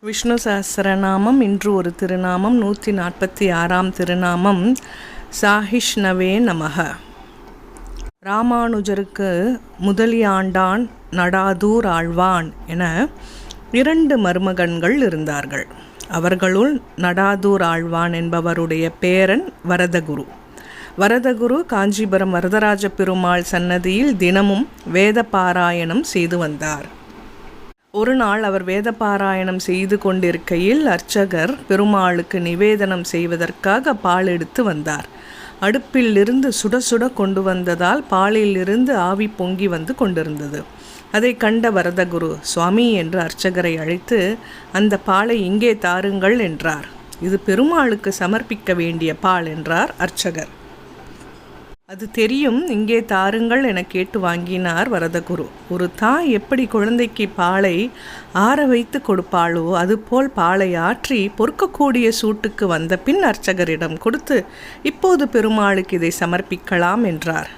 விஷ்ணு சஹசிரநாமம் இன்று ஒரு திருநாமம் நூற்றி நாற்பத்தி ஆறாம் திருநாமம். சாஹிஷ்ணவே நமக. ராமானுஜருக்கு முதலியாண்டான் நடாதூர் ஆழ்வான் என இரண்டு மருமகன்கள் இருந்தார்கள். அவர்களுள் நடாதூர் ஆழ்வான் என்பவருடைய பேரன் வரதகுரு. வரதகுரு காஞ்சிபுரம் வரதராஜ பெருமாள் சன்னதியில் தினமும் வேத பாராயணம் செய்து வந்தார். ஒரு நாள் அவர் வேத பாராயணம் செய்து கொண்டிருக்கையில் அர்ச்சகர் பெருமாளுக்கு நிவேதனம் செய்வதற்காக பால் எடுத்து வந்தார். அடுப்பிலிருந்து சுட சுட கொண்டு வந்ததால் பாலிலிருந்து ஆவி பொங்கி வந்து கொண்டிருந்தது. அதை கண்ட வரதகுரு சுவாமி என்று அர்ச்சகரை அழைத்து அந்த பாலை இங்கே தாருங்கள் என்றார். இது பெருமாளுக்கு சமர்ப்பிக்க வேண்டிய பால் என்றார் அர்ச்சகர். அது தெரியும். இங்கே தாருங்கள் என கேட்டு வாங்கினார் வரதகுரு. ஒரு தாய் எப்படி குழந்தைக்கு பாலை ஆற வைத்து கொடுப்பாளோ அதுபோல் பாலை ஆற்றி பொறுக்கக்கூடிய சூட்டுக்கு வந்த பின் அர்ச்சகரிடம் கொடுத்து இப்போது பெருமாளுக்கு இதை சமர்ப்பிக்கலாம் என்றார்.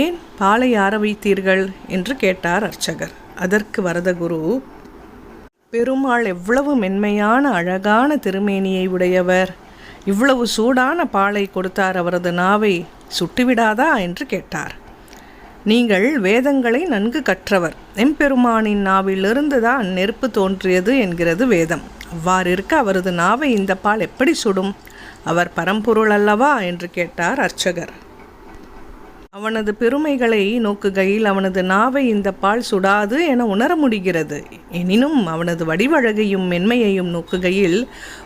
ஏன் பாலை ஆற வைத்தீர்கள்? என்று கேட்டார் அர்ச்சகர். அதற்கு வரதகுரு பெருமாள் எவ்வளவு மென்மையான அழகான திருமேனியை உடையவர். இவ்வளவு சூடான பாலை கொடுத்தார் அவரது நாவை சுட்டுவிடாதா என்று கேட்டார். நீங்கள் வேதங்களை நன்கு கற்றவர். எம்பெருமானின் நாவிலிருந்து தான் நெருப்பு தோன்றியது என்கிறது வேதம். அவ்வாறு இருக்க அவரது நாவை இந்த பால் எப்படி சுடும்? அவர் பரம்பொருள் அல்லவா? என்று கேட்டார் அர்ச்சகர். அவனது பெருமைகளை நோக்குகையில் அவனது நாவை இந்த பால் சுடாது என உணர முடிகிறது. எனினும் அவனது வடிவழகையும் மென்மையையும் நோக்குகையில்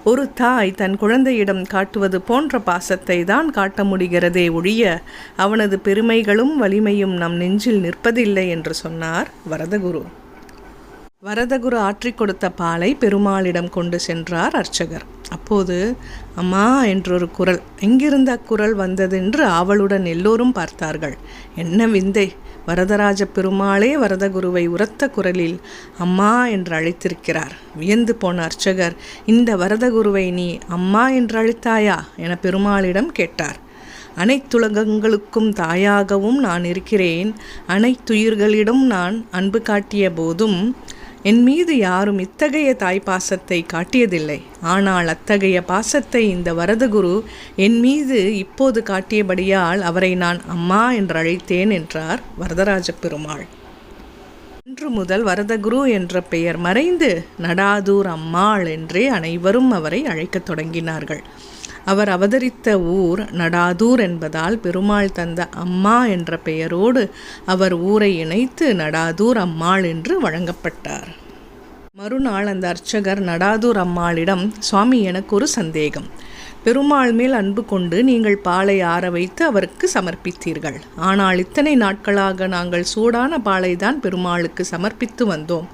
ஒரு தாய் தன் குழந்தையிடம் காட்டுவது போன்ற பாசத்தை தான் காட்ட முடிகிறதே ஒழிய அவனது பெருமைகளும் வலிமையும் நம் நெஞ்சில் நிற்பதில்லை என்று சொன்னார் வரதகுரு. வரதகுரு ஆற்றி கொடுத்த பாலை பெருமாளிடம் கொண்டு சென்றார் அர்ச்சகர். அப்போது அம்மா என்றொரு குரல் எங்கிருந்த அக்குரல் வந்ததென்று ஆவலுடன் எல்லோரும் பார்த்தார்கள். என்ன விந்தை வரதராஜ பெருமாளே வரதகுருவை உரத்த குரலில் அம்மா என்று அழைத்திருக்கிறார். வியந்து போன அர்ச்சகர் இந்த வரதகுருவை நீ அம்மா என்று அழைத்தாயா? என பெருமாளிடம் கேட்டார். அனைத்துலகங்களுக்கும் தாயாகவும் நான் இருக்கிறேன். அனைத்துயிர்களிடம் நான் அன்பு காட்டிய போதும் என் மீது யாரும் இத்தகைய தாய் பாசத்தை காட்டியதில்லை. ஆனால் அத்தகைய பாசத்தை இந்த வரதகுரு என் மீது இப்போது காட்டியபடியால் அவரை நான் அம்மா என்று அழைத்தேன் என்றார் வரதராஜ பெருமாள் இன்று முதல் வரதகுரு என்ற பெயர் மறைந்து நடாதூர் அம்மாள் என்றே அனைவரும் அவரை அழைக்கத் தொடங்கினார்கள். அவர் அவதரித்த ஊர் நடாதூர் என்பதால் பெருமாள் தந்த அம்மா என்ற பெயரோடு அவர் ஊரை இணைத்து நடாதூர் அம்மாள் என்று வழங்கப்பட்டார். மறுநாள் அந்த அர்ச்சகர் நடாதூர் அம்மாளிடம் சுவாமி எனக்கு ஒரு சந்தேகம். பெருமாள் மேல் அன்பு கொண்டு நீங்கள் பாலை ஆற வைத்து அவருக்கு சமர்ப்பித்தீர்கள். ஆனால் இத்தனை நாட்களாக நாங்கள் சூடான பாலை தான் பெருமாளுக்கு சமர்ப்பித்து வந்தோம்.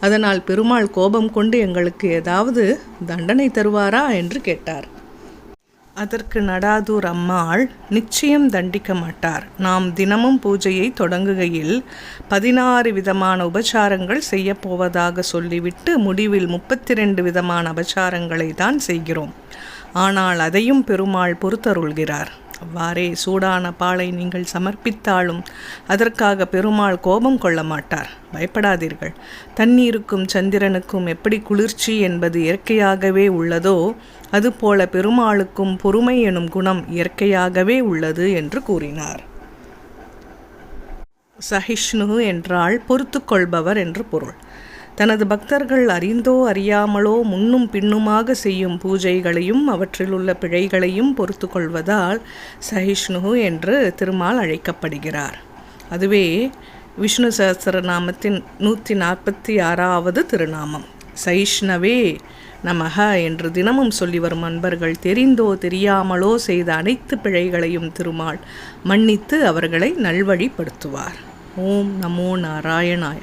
அதனால் பெருமாள் கோபம் கொண்டு எங்களுக்கு ஏதாவது தண்டனை தருவாரா? என்று கேட்டார். அதற்கு நடாதூர் அம்மாள் நிச்சயம் தண்டிக்க மாட்டார். நாம் தினமும் பூஜையை தொடங்குகையில் பதினாறு விதமான உபச்சாரங்கள் செய்யப்போவதாக சொல்லிவிட்டு முடிவில் முப்பத்தி ரெண்டு விதமான அபச்சாரங்களை தான் செய்கிறோம். ஆனால் அதையும் பெருமாள் பொறுத்தருள்கிறார். அவ்வாறே சூடான பாலை நீங்கள் சமர்ப்பித்தாலும் அதற்காக பெருமாள் கோபம் கொள்ள மாட்டார். பயப்படாதீர்கள். தண்ணீருக்கும் சந்திரனுக்கும் எப்படி குளிர்ச்சி என்பது இயற்கையாகவே உள்ளதோ அதுபோல பெருமாளுக்கும் பொறுமை எனும் குணம் இயற்கையாகவே உள்ளது என்று கூறினார். சஹிஷ்ணு என்றால் பொறுத்து கொள்பவர் என்று பொருள். தனது பக்தர்கள் அறிந்தோ அறியாமலோ முன்னும் பின்னுமாக செய்யும் பூஜைகளையும் அவற்றில் உள்ள பிழைகளையும் பொறுத்து கொள்வதால் சஹிஷ்ணு என்று திருமால் அழைக்கப்படுகிறார். அதுவே விஷ்ணு சஹசிரநாமத்தின் நூற்றி நாற்பத்தி ஆறாவது திருநாமம். சைஷ்ணவே நமக என்று தினமும் சொல்லி வரும் அன்பர்கள் தெரிந்தோ தெரியாமலோ செய்த அனைத்து பிழைகளையும் திருமால் மன்னித்து அவர்களை நல்வழிப்படுத்துவார். ஓம் நமோ நாராயணாய.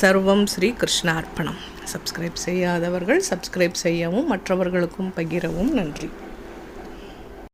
சர்வம் ஸ்ரீ கிருஷ்ணார்ப்பணம். சப்ஸ்கிரைப் செய்யாதவர்கள் சப்ஸ்கிரைப் செய்யவும் மற்றவர்களுக்கும் பகிரவும் நன்றி.